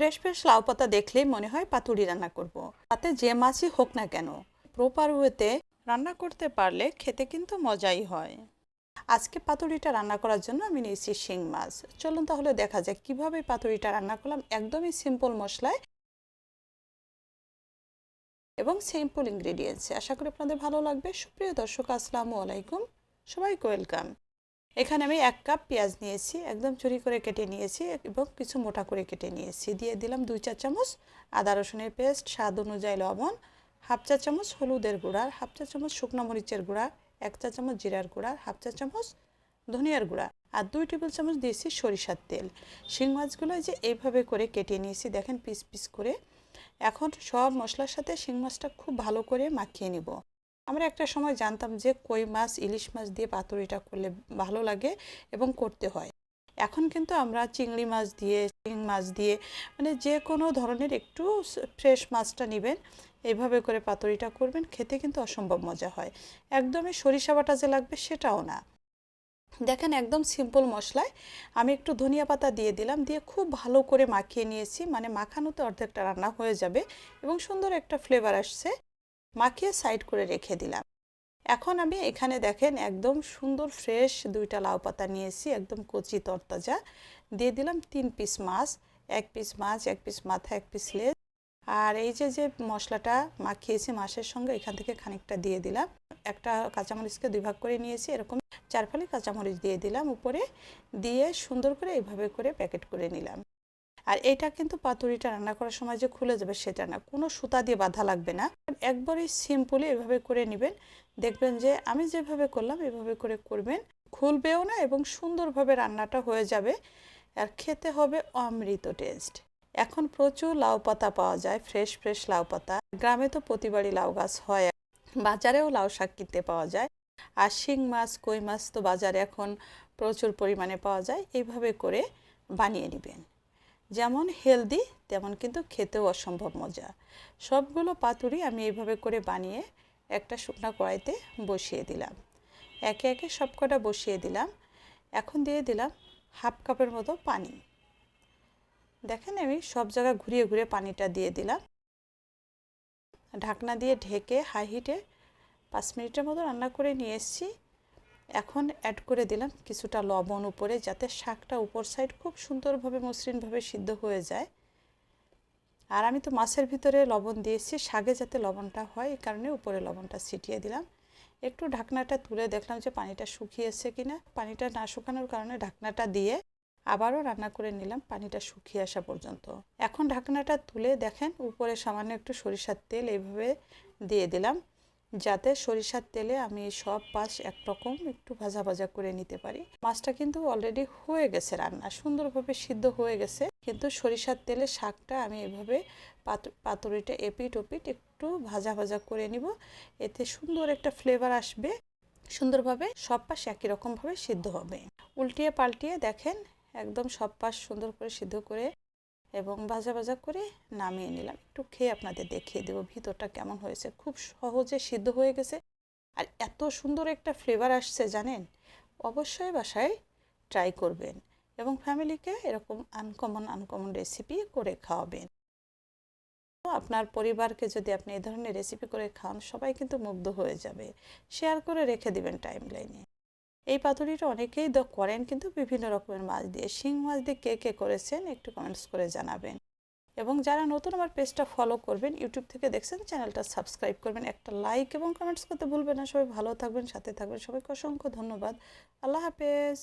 Fresh fresh লাউ পাতা দেখলেই মনে হয় পাতুড়ি রান্না করব। তাতে যে মাছই হোক না কেন, প্রপার ওয়েতে রান্না করতে পারলে খেতে কিন্তু মজাই হয়। আজকে পাতুড়িটা রান্না করার জন্য আমি নিয়েছি শিং মাছ। চলুন তাহলে দেখা যাক কীভাবে পাতুড়িটা রান্না করলাম একদমই সিম্পল মশলায় এবং সিম্পল ইনগ্রেডিয়েন্টস আশা করি আপনাদের ভালো লাগবে। সুপ্রিয় দর্শক, আসসালামু আলাইকুম। সবাইকে ওয়েলকাম এখানে আমি এক কাপ পেঁয়াজ নিয়েছি, একদম চুরি করে কেটে নিয়েছি এবং কিছু মোটা করে কেটে নিয়েছি। দিয়ে দিলাম দুই চার চামচ আদা রসুনের পেস্ট, স্বাদ অনুযায়ী লবণ, হাফ চা চামচ হলুদের গুঁড়া, হাফ চা চামচ শুকনো মরিচের গুঁড়া, এক চা চামচ জিরার গুঁড়া, হাফ চা চামচ ধনিয়ার গুঁড়া আর দুই টেবিল চামচ দিয়েছি সরিষার তেল। শিং মাছগুলো যে এইভাবে করে কেটে নিয়েছি, দেখেন পিস পিস করে। এখন সব মশলার সাথে শিং মাছটা খুব ভালো করে মাখিয়ে নিব। আমরা একটা সময় জানতাম যে কই মাছ, ইলিশ মাছ দিয়ে পাতুরিটা করলে ভালো লাগে এবং করতে হয়। এখন কিন্তু আমরা চিংড়ি মাছ দিয়ে চিং মাছ দিয়ে মানে যে কোনো ধরনের একটু ফ্রেশ মাছটা নেবেন এইভাবে করে পাতুরিটা করবেন, খেতে কিন্তু অসম্ভব মজা হয়। একদমই সরিষা বাটা যে লাগবে সেটাও না। দেখেন একদম সিম্পল মশলায় আমি একটু ধনিয়া পাতা দিয়ে দিলাম, দিয়ে খুব ভালো করে মাখিয়ে নিয়েছি মানে মাখানোতে অর্ধেকটা রান্না হয়ে যাবে এবং সুন্দর একটা ফ্লেভার আসছে। মাখিয়ে সাইড করে রেখে দিলাম। এখন আমি এখানে দেখেন একদম সুন্দর ফ্রেশ দুইটা লাউ পাতা নিয়েছি, একদম কচি তরতাজা। দিয়ে দিলাম তিন পিস মাছ, এক পিস মাছ, এক পিস মাথা, এক পিস লেজ। আর এই যে যে মশলাটা মাখিয়েছি মাছের সঙ্গে, এখান থেকে খানিকটা দিয়ে দিলাম। একটা কাঁচামরিচকে দুই ভাগ করে নিয়েছি, এরকম চার ফালি কাঁচামরিচ দিয়ে দিলাম উপরে। দিয়ে সুন্দর করে এইভাবে করে প্যাকেট করে নিলাম। আর এটা কিন্তু পাতুরিটা রান্না করার সময় যে খুলে যাবে সেটা না। কোনো সুতা দিয়ে বাধা লাগবে না। একবারই সিম্পলি এভাবে করে নেবেন। দেখবেন যে আমি যেভাবে করলাম এভাবে করে করবেন। খুলবেও না এবং সুন্দরভাবে রান্নাটা হয়ে যাবে। আর খেতে হবে অমৃত টেস্ট এখন প্রচুর লাউ পাতা পাওয়া যায় ফ্রেশ ফ্রেশ লাউ পাতা। গ্রামে তো প্রতিবারই লাউ গাছ হয়। বাজারেও লাউ শাক কিনতে পাওয়া যায়। আর শিং মাছ, কই মাছ তো বাজারে এখন প্রচুর পরিমাণে পাওয়া যায়। এইভাবে করে বানিয়ে নেবেন। যেমন হেলদি, তেমন কিন্তু খেতেও অসম্ভব মজা। সবগুলো পাতুরি আমি এইভাবে করে বানিয়ে একটা শুকনা কড়াইতে বসিয়ে দিলাম। একে একে সব কটা বসিয়ে দিলাম। এখন দিয়ে দিলাম হাফ কাপের মতো পানি। দেখেন আমি সব জায়গায় ঘুরিয়ে ঘুরিয়ে পানিটা দিয়ে দিলাম। ঢাকনা দিয়ে ঢেকে হাই হিটে পাঁচ মিনিটের মতো রান্না করে নিয়ে এসেছি। এখন অ্যাড করে দিলাম কিছুটা লবণ উপরে যাতে শাকটা উপর সাইড খুব সুন্দরভাবে মসৃণভাবে সিদ্ধ হয়ে যায়। আর আমি তো মাছের ভিতরে লবণ দিয়েছি শাকে যাতে লবণটা হয় এই কারণে উপরে লবণটা ছিটিয়ে দিলাম। একটু ঢাকনাটা তুলে দেখলাম যে পানিটা শুকিয়েছে কি না পানিটা না শুকানোর কারণে ঢাকনাটা দিয়ে আবারও রান্না করে নিলাম, পানিটা শুকিয়ে আসা পর্যন্ত। এখন ঢাকনাটা তুলে দেখেন, উপরে সামান্য একটু সরিষার তেল এইভাবে দিয়ে দিলাম। যাতে সরিষার তেলে আমি সব পাশ একরকম একটু ভাজা ভাজা করে নিতে পারি। মাছটা কিন্তু অলরেডি হয়ে গেছে রান্না, সুন্দরভাবে সিদ্ধ হয়ে গেছে। কিন্তু সরিষার তেলে শাকটা আমি এভাবে পাতুরিটা এপিট ওপিট একটু ভাজা ভাজা করে নিব। এতে সুন্দর একটা ফ্লেভার আসবে। সুন্দরভাবে সব পাশ একই রকমভাবে সিদ্ধ হবে। উল্টিয়ে পাল্টিয়ে দেখেন, একদম সব পাশ সুন্দর করে সিদ্ধ করে এবং ভাজা ভাজা করে নামিয়ে নিলাম। একটু খেয়ে আপনাদের দেখিয়ে দেবো ভিতরটা কেমন হয়েছে। খুব সহজে সিদ্ধ হয়ে গেছে। আর এত সুন্দর একটা ফ্লেভার আসছে, জানেন? অবশ্যই বাসায় ট্রাই করবেন এবং ফ্যামিলিকে এরকম আনকমন আনকমন রেসিপি করে খাওয়াবেন। আপনার পরিবারকে যদি আপনি এই ধরনের রেসিপি করে খান, সবাই কিন্তু মুগ্ধ হয়ে যাবে। শেয়ার করে রেখে দিবেন টাইম লাইনে এই পাতুরিটা অনেকেই দ করেন কিন্তু বিভিন্ন রকমের মাছ দিয়ে। শিং মাছ দিয়ে কে কে করেছেন একটু কমেন্টস করে জানাবেন। এবং যারা নতুন আমার পেজটা ফলো করবেন ইউটিউব থেকে দেখছেন চ্যানেলটা সাবস্ক্রাইব করবেন, একটা লাইক এবং কমেন্টস করতে ভুলবেন না। সবাই ভালো থাকবেন, সাথে থাকবেন। সবাইকে অসংখ্য ধন্যবাদ। আল্লাহ হাফেজ।